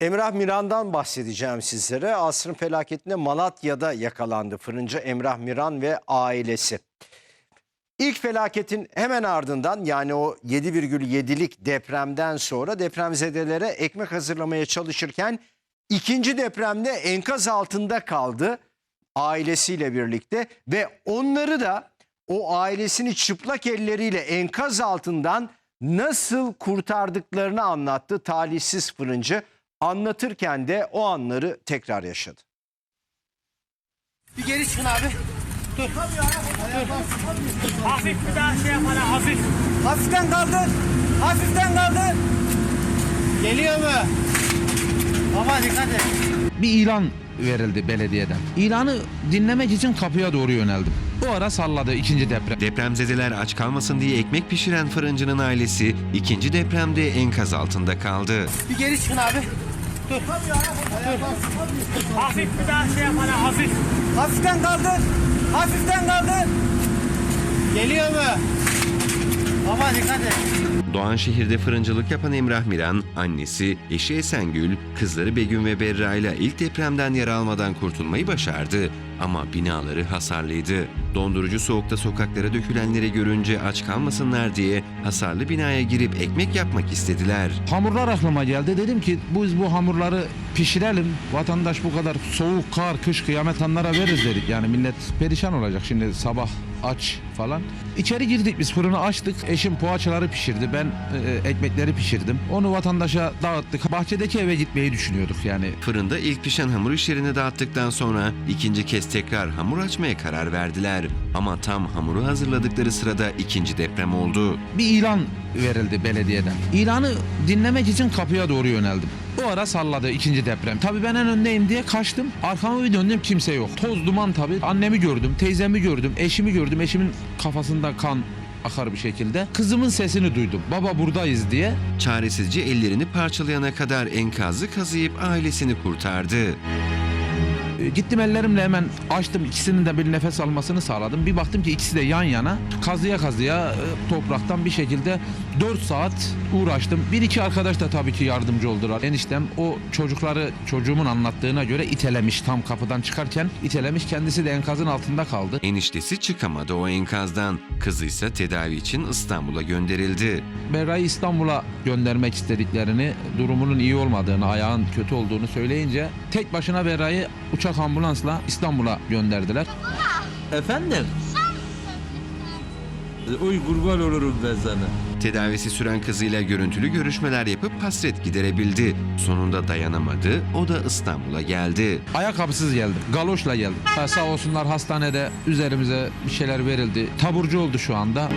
Emrah Miran'dan bahsedeceğim sizlere. Asrın felaketinde Malatya'da yakalandı fırıncı Emrah Miran ve ailesi. İlk felaketin hemen ardından yani o 7,7'lik depremden sonra depremzedelere ekmek hazırlamaya çalışırken ikinci depremde enkaz altında kaldı ailesiyle birlikte ve onları da o ailesini çıplak elleriyle enkaz altından nasıl kurtardıklarını anlattı talihsiz fırıncı. Anlatırken de o anları tekrar yaşadı. Bir geri çıkın abi. Hafif bir daha şey yapana hafif. Hafiften kaldır. Hafiften kaldır. Geliyor mu? Ama dikkat et. bir ilan verildi belediyeden. İlanı dinlemek için kapıya doğru yöneldim. O ara salladı ikinci deprem. Depremzedeler aç kalmasın diye ekmek pişiren fırıncının ailesi ikinci depremde enkaz altında kaldı. Bir geri çıkın abi. Hafif bir daha şey yapana hafif. Hafiften kaldır. Hafiften kaldır. Geliyor mu? Ama dikkat et. Doğanşehir'de fırıncılık yapan Emrah Miran, annesi, eşi Esengül, kızları Begüm ve Berra ile ilk depremden yara almadan kurtulmayı başardı. Ama binaları hasarlıydı. Dondurucu soğukta sokaklara dökülenleri görünce aç kalmasınlar diye hasarlı binaya girip ekmek yapmak istediler. Hamurlar aklıma geldi. Dedim ki biz bu hamurları pişirelim. Vatandaş bu kadar soğuk, kar, kış, kıyamet anlara veririz dedik. Yani millet perişan olacak şimdi sabah aç falan. İçeri girdik biz fırını açtık. Eşim poğaçaları pişirdi. Ben e, ekmekleri pişirdim. Onu vatandaşa dağıttık. Bahçedeki eve gitmeyi düşünüyorduk yani. Fırında ilk pişen hamur işlerini dağıttıktan sonra ikinci kez tekrar hamur açmaya karar verdiler. Ama tam hamuru hazırladıkları sırada ikinci deprem oldu. bir ilan verildi belediyeden. İlanı dinlemek için kapıya doğru yöneldim. O ara salladı ikinci deprem. Tabii ben en öndeyim diye kaçtım. Arkama bir döndüm kimse yok. Toz duman tabii. Annemi gördüm, teyzemi gördüm, eşimi gördüm. Eşimin kafasında kan akar bir şekilde. Kızımın sesini duydum. Baba buradayız diye. Çaresizce ellerini parçalayana kadar enkazı kazıyıp ailesini kurtardı. E, Gittim ellerimle hemen açtım ikisinin de bir nefes almasını sağladım. Bir baktım ki ikisi de yan yana kazıya kazıya e, topraktan bir şekilde 4 saat uğraştım. Bir iki arkadaş da tabii ki yardımcı oldular. Eniştem o çocukları çocuğumun anlattığına göre itelemiş tam kapıdan çıkarken itelemiş kendisi de enkazın altında kaldı. Eniştesi çıkamadı o enkazdan. Kızı ise tedavi için İstanbul'a gönderildi. Berra'yı İstanbul'a göndermek istediklerini, durumunun iyi olmadığını, ayağın kötü olduğunu söyleyince tek başına Berra'yı uçak ambulansla İstanbul'a gönderdiler. Efendim? Uy kurban olurum ben sana. Tedavisi süren kızıyla görüntülü görüşmeler yapıp hasret giderebildi. Sonunda dayanamadı, o da İstanbul'a geldi. Ayakkabısız geldim. Galoşla geldim. Ha, sağ olsunlar hastanede üzerimize bir şeyler verildi. Taburcu oldu şu anda.